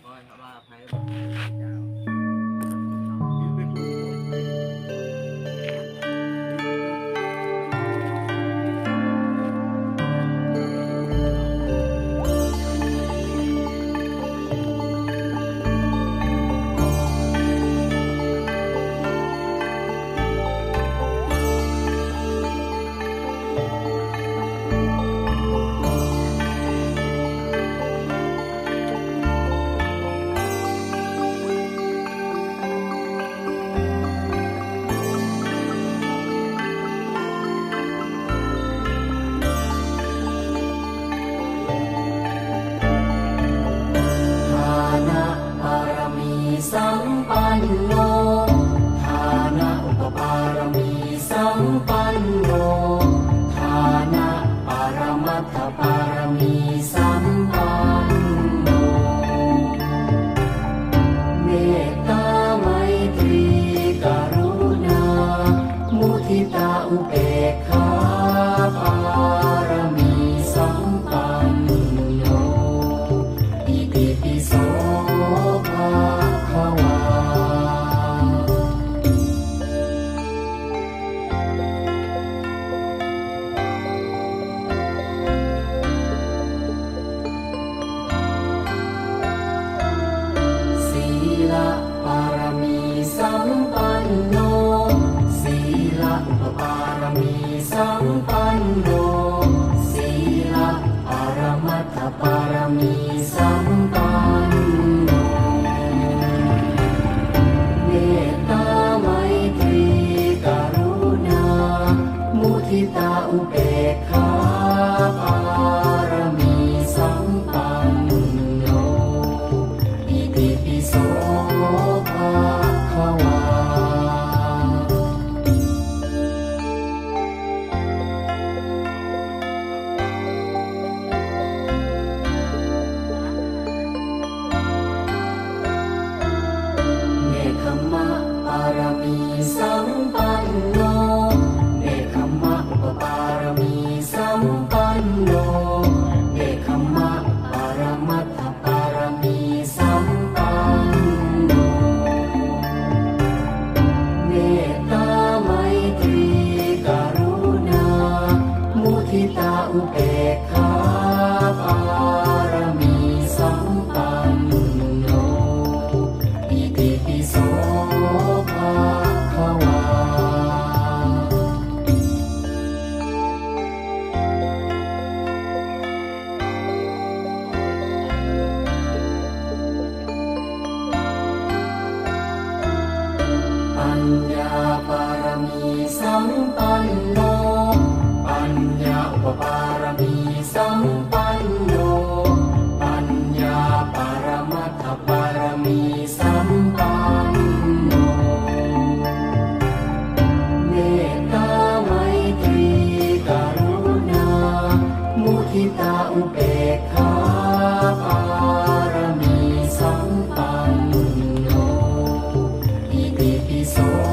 เพราะว่า มีสา ละปารมีสัมปันโนสีละอุปปารมีสัมปันโนสีละปารมัตถปารมีสัมปันโนเมตตาไมตรีกรุณา มุทิตาอุเบกขา Parabéns ญาปารมีสัมปันโน ปัญญาอุปปารมีสัมปันโน ปัญญาปารมัตถปารมีสัมปันโน เมตตาไมตรีกรุณา มุทิตาอุเบกขาปารมีสัมปันโนอิติ soul.